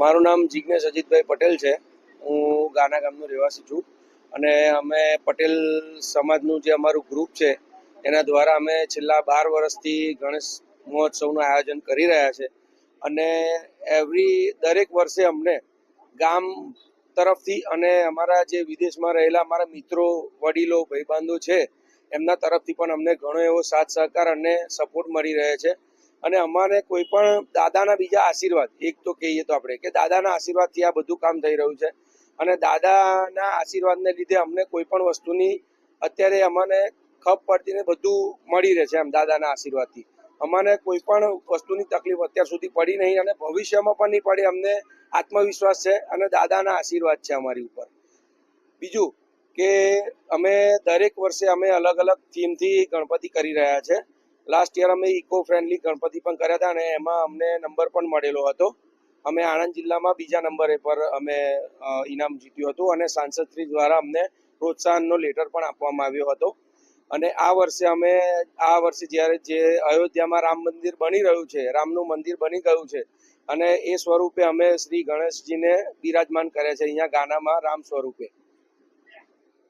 મારું નામ જિજ્ઞેશ અજીતભાઈ પટેલ છે. હું ગાના ગામનો રહેવાસી છું અને અમે પટેલ સમાજનું જે અમારું ગ્રુપ છે, એના દ્વારા અમે છેલ્લા બાર વર્ષથી ગણેશ મહોત્સવનું આયોજન કરી રહ્યા છે. અને એવરી દરેક વર્ષે અમને ગામ તરફથી અને અમારા જે વિદેશમાં રહેલા અમારા મિત્રો, વડીલો, ભાઈબાંધો છે, એમના તરફથી પણ અમને ઘણો એવો સાથ સહકાર અને સપોર્ટ મળી રહે છે. અને અમારે કોઈ પણ દાદાના બીજા આશીર્વાદ, એક તો કહીએ તો આપણે કે દાદાના આશીર્વાદથી આ બધું કામ થઈ રહ્યું છે. અને દાદાના આશીર્વાદને લીધે અમને કોઈ પણ વસ્તુની અત્યારે અમને ખપ પડતીને બધું મળી રહે છે એમ દાદાના આશીર્વાદથી. અમને કોઈ પણ વસ્તુની તકલીફ અત્યાર સુધી પડી નહીં અને ભવિષ્યમાં પણ નહીં પડે અમને આત્મવિશ્વાસ છે અને દાદાના આશીર્વાદ છે અમારી ઉપર. બીજું કે અમે દરેક વર્ષે અમે અલગ અલગ થીમથી ગણપતિ કરી રહ્યા છે. લાસ્ટ યર અમે ઇકો ફ્રેન્ડલી ગણપતિ પણ કર્યા હતા અને એમાં અમને નંબર પણ મળેલો હતો. અમે આણંદ જિલ્લામાં બીજા નંબરે પર અમે ઇનામ જીત્યું હતું અને સાંસદશ્રી દ્વારા અમને પ્રોત્સાહનનો લેટર પણ આપવામાં આવ્યો હતો. અને આ વર્ષે અમે, આ વર્ષે જ્યારે જે અયોધ્યામાં રામ મંદિર બની રહ્યું છે, રામનું મંદિર બની ગયું છે અને એ સ્વરૂપે અમે શ્રી ગણેશજીને બિરાજમાન કર્યા છે અહીંયા ગાનામાં રામ સ્વરૂપે.